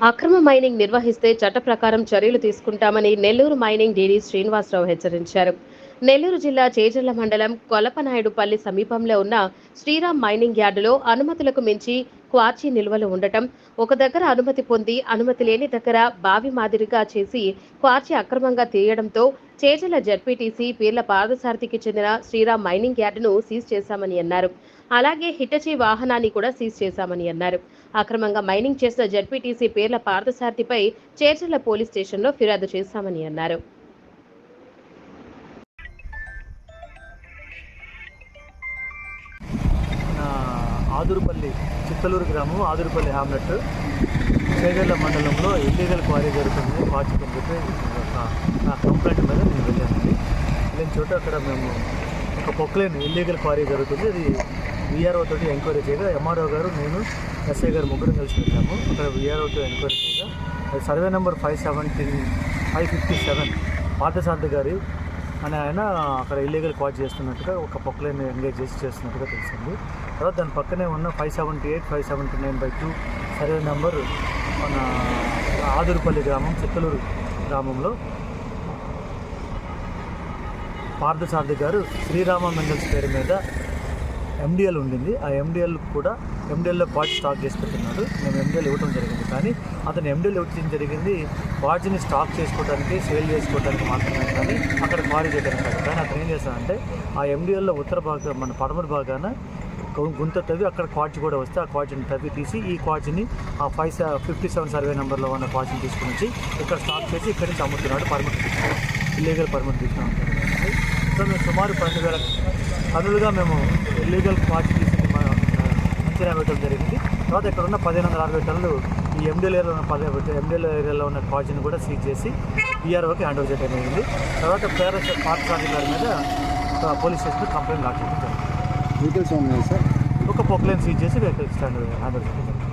అక్రమ మైనింగ్ నిర్వహిస్తే చట్ట ప్రకారం చర్యలు తీసుకుంటామని నెల్లూరు మైనింగ్ డీడీ శ్రీనివాసరావు హెచ్చరించారు. నెల్లూరు జిల్లా చేజర్ల మండలం కొలపనాయుడుపల్లి సమీపంలో ఉన్న శ్రీరామ్ మైనింగ్ యార్డులో అనుమతులకు మించి క్వార్చి నిల్వలు ఉండటం. ఒక దగ్గర అనుమతి పొంది అనుమతి లేని దగ్గర బావి మాదిరిగా చేసి క్వార్చి అక్రమంగా తీయడంతో చేజల జడ్పీటీసీ పీర్ల పాదసారథికి చెందిన శ్రీరామ్ మైనింగ్ యార్డును సీజ్ చేశామని అన్నారు. అలాగే హిటచీ వాహనాన్ని కూడా సీజ్ చేశామని అన్నారు. అక్రమంగా మైనింగ్ చేసిన జడ్పీటీసీ పేర్ల పార్థసారథిపై చేర్చల పోలీస్ స్టేషన్లో ఫిర్యాదు చేశామని అన్నారు. ఆదురుపల్లి చిత్తలూరు గ్రామం ఆదురుపల్లి హ్యామ్లెట్ చేగల్ల మండలంలో ఇల్లీగల్ క్వారీ జరుగుతుంది. వాచింగ్ అని చెప్పి ఒక నా కంప్లైంట్ మీద నేను వెళ్ళానండి. వెళ్ళిన చోట అక్కడ మేము ఒక పొక్లైన్ ఇల్లీగల్ క్వారీ జరుగుతుంది. అది విఆర్ఓ తోటి ఎంక్వైరీ చేయగా ఎంఆర్ఓ గారు నేను ఎస్ఐ గారు ముగ్గురు కలిసి వెళ్ళాము. అక్కడ విఆర్ఓతో ఎంక్వైరీ చేయగా survey number five seventeen five fifty seven. Parthasarathi గారి అని ఆయన అక్కడ ఇల్లీగల్ క్వాచ్ చేస్తున్నట్టుగా ఒక పొక్కలేని ఎంగేజ్ చేసి చేస్తున్నట్టుగా తెలిసింది తర్వాత దాని పక్కనే ఉన్న five seventy eight five seventy nine by two survey number మన ఆదురుపల్లి గ్రామం చిత్తలూరు గ్రామంలో పార్థసారథి గారు శ్రీరామ మెండల్స్ పేరు మీద ఎండిఎల్ ఉండింది. ఆ ఎండిఎల్ కూడా ఎండిఎల్లో పార్ట్ స్టాక్ చేసి పెట్టున్నాడు మేము ఎండిఎల్ ఇవ్వడం జరిగింది. కానీ అతను ఎండిఎల్ ఇవ్వడం జరిగింది. వాటిని స్టాక్ చేసుకోవడానికి సేల్ చేసుకోవడానికి మాత్రమే కానీ అక్కడ క్వారీ చేయడానికి కాదు కానీ అతను ఏం చేస్తానంటే ఆ ఎండిఎల్లో ఉత్తర భాగం మన పడమర భాగాన గుంత తవ్వి అక్కడ క్వాచ్ కూడా వస్తే ఆ క్వాచ్ని తవ్వి తీసి ఈ క్వాచ్ని ఆ ఫైవ్ ఫిఫ్టీ సెవెన్ సర్వే నెంబర్లో ఉన్న క్వాచ్ని తీసుకుని వచ్చి ఇక్కడ స్టాక్ చేసి ఇక్కడి నుంచి అమ్ముతున్నాడు. పర్మిట్ తీసుకున్నాడు ఇల్లీగల్ పర్మిట్ తీసుకున్నాడు మేము సుమారు పన్నెండు వేల టన్నులుగా మేము ఇల్లీగల్ క్వాచ్ తీసి మా- అంచనా వేయడం జరిగింది. తర్వాత ఇక్కడ ఉన్న పదిహేను వందల అరవై టన్నులు ఈ ఎండిఎల్ ఏరియాలో ఉన్న పది ఎండిఎల్ ఏరియాలో ఉన్న క్వాచ్ని కూడా సీజ్ చేసి ఈఆర్ఓకి హ్యాండ్ ఓవర్ చేయడం జరిగింది. తర్వాత పేరెంట్స్ పార్థసారథి గారి మీద పోలీస్ స్టేషన్లో కంప్లైంట్ లాక్ చేయడం జరిగింది. వెహికల్స్ ఉన్నాయి సార్ ఒక పొక్లైన్ సీజ్ చేసి వెహికల్ స్టాండ్ హ్యాండ్ ఓవర్ చేయడం జరిగింది.